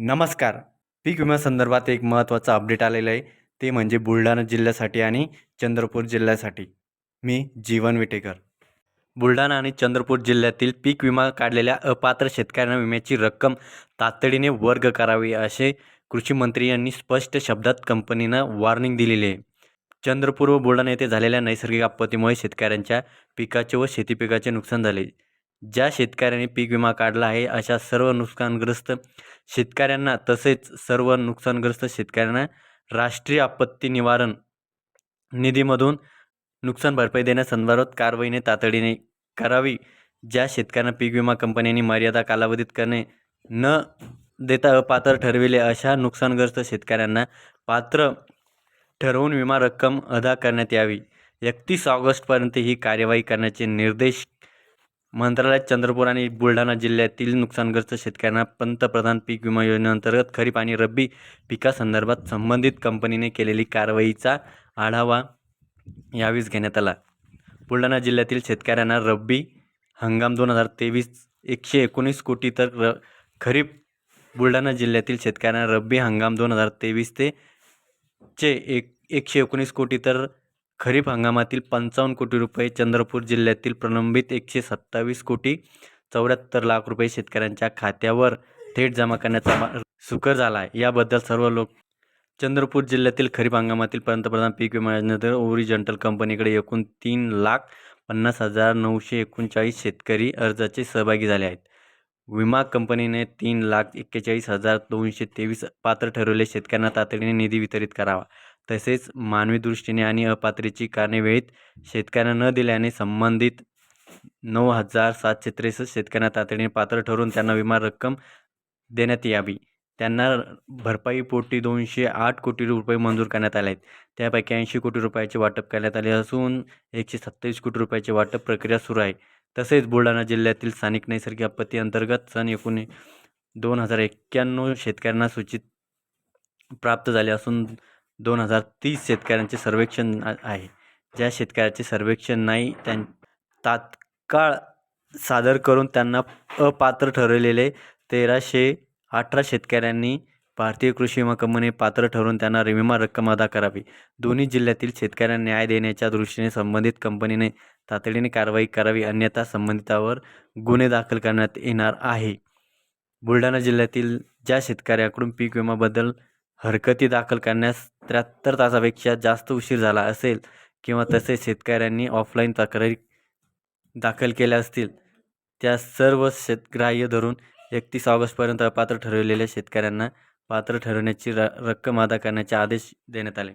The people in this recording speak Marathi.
नमस्कार. पीक विम्यासंदर्भात एक महत्त्वाचं अपडेट आलेलं आहे. ते म्हणजे बुलढाणा जिल्ह्यासाठी आणि चंद्रपूर जिल्ह्यासाठी. मी जीवन विटेकर. बुलढाणा आणि चंद्रपूर जिल्ह्यातील पीक विमा काढलेल्या अपात्र शेतकऱ्यांना विम्याची रक्कम तातडीने वर्ग करावी असे कृषी मंत्री यांनी स्पष्ट शब्दात कंपनीनं वॉर्निंग दिलेली आहे. चंद्रपूर व बुलढाणा येथे झालेल्या नैसर्गिक आपत्तीमुळे शेतकऱ्यांच्या पिकाचे व शेतीपिकाचे नुकसान झाले. ज्या शेतकऱ्यांनी पीक विमा काढला आहे अशा सर्व नुकसानग्रस्त शेतकऱ्यांना तसेच सर्व नुकसानग्रस्त शेतकऱ्यांना राष्ट्रीय आपत्ती निवारण निधीमधून नुकसान भरपाई देण्यासंदर्भात कारवाईने तातडीने करावी. ज्या शेतकऱ्यांना पीक विमा कंपन्यांनी मर्यादा कालावधीत करणे न देता अपात्र ठरविले अशा नुकसानग्रस्त शेतकऱ्यांना पात्र ठरवून विमा रक्कम अदा करण्यात यावी. एकतीस ऑगस्टपर्यंत ही कार्यवाही करण्याचे निर्देश मंत्रालयात चंद्रपूर आणि बुलढाणा जिल्ह्यातील नुकसानग्रस्त शेतकऱ्यांना पंतप्रधान पीक विमा योजनेअंतर्गत खरीप आणि रब्बी पिकासंदर्भात संबंधित कंपनीने केलेली कारवाईचा आढावा यावेळीच घेण्यात आला. बुलढाणा जिल्ह्यातील शेतकऱ्यांना रब्बी हंगाम दोन हजार तेवीस एकशे एकोणीस कोटी तर र खरीप बुलढाणा जिल्ह्यातील शेतकऱ्यांना रब्बी हंगाम दोन हजार तेवीस ते चे एक एकशे एकोणीस कोटी तर खरीप हंगामातील पंचावन्न कोटी रुपये चंद्रपूर जिल्ह्यातील प्रलंबित एकशे सत्तावीस कोटी चौऱ्याहत्तर लाख रुपये शेतकऱ्यांच्या खात्यावर थेट जमा करण्याचा सुकर झाला आहे. याबद्दल सर्व लोक चंद्रपूर जिल्ह्यातील खरीप हंगामातील पंतप्रधान पीक विमा योजनेत ओरिजेंटल कंपनीकडे एकूण तीन लाख पन्नास हजार नऊशे एकोणचाळीस शेतकरी अर्जाचे सहभागी झाले आहेत. विमा कंपनीने तीन लाख एक्केचाळीस हजार दोनशे तेवीस पात्र ठरवले. शेतकऱ्यांना तातडीने निधी वितरित करावा. तसेच मानवी दृष्टीने आणि अपात्रीची कारणे वेळेत शेतकऱ्यांना न दिल्याने संबंधित नऊ हजार सातशे त्रेसष्ट शेतकऱ्यांना तातडीने पात्र ठरवून त्यांना विमा रक्कम देण्यात यावी. त्यांना भरपाईपोटी दोनशे आठ कोटी रुपये मंजूर करण्यात आले आहेत. त्यापैकी ऐंशी कोटी रुपयाचे वाटप करण्यात आले असून एकशे सत्तावीस कोटी रुपयाचे वाटप प्रक्रिया सुरू आहे. तसेच बुलढाणा जिल्ह्यातील स्थानिक नैसर्गिक आपत्ती अंतर्गत सन एकोणी दोन हजार एक्क्याण्णव शेतकऱ्यांना सूचित प्राप्त झाले असून दोन हजार तीस शेतकऱ्यांचे सर्वेक्षण आहे. ज्या शेतकऱ्याचे सर्वेक्षण नाही त्यां तात्काळ सादर करून त्यांना अपात्र ठरवलेले तेराशे अठरा शेतकऱ्यांनी भारतीय कृषी विमा कंपनी पात्र ठरवून त्यांना विमा रक्कम अदा करावी. दोन्ही जिल्ह्यातील शेतकऱ्यांना न्याय देण्याच्या दृष्टीने संबंधित कंपनीने तातडीने कारवाई करावी अन्यथा संबंधितावर गुन्हे दाखल करण्यात येणार आहे. बुलढाणा जिल्ह्यातील ज्या शेतकऱ्याकडून पीक विमाबद्दल हरकती दाखल करण्यास त्र्याहत्तर तासापेक्षा जास्त उशीर झाला असेल किंवा तसेच शेतकऱ्यांनी ऑफलाईन तक्रारी दाखल केल्या असतील. त्या सर्व शेतग्राह्य धरून एकतीस ऑगस्टपर्यंत अपात्र ठरवलेल्या शेतकऱ्यांना पात्र ठरवण्याची र रक्कम अदा करण्याचे आदेश देण्यात आले.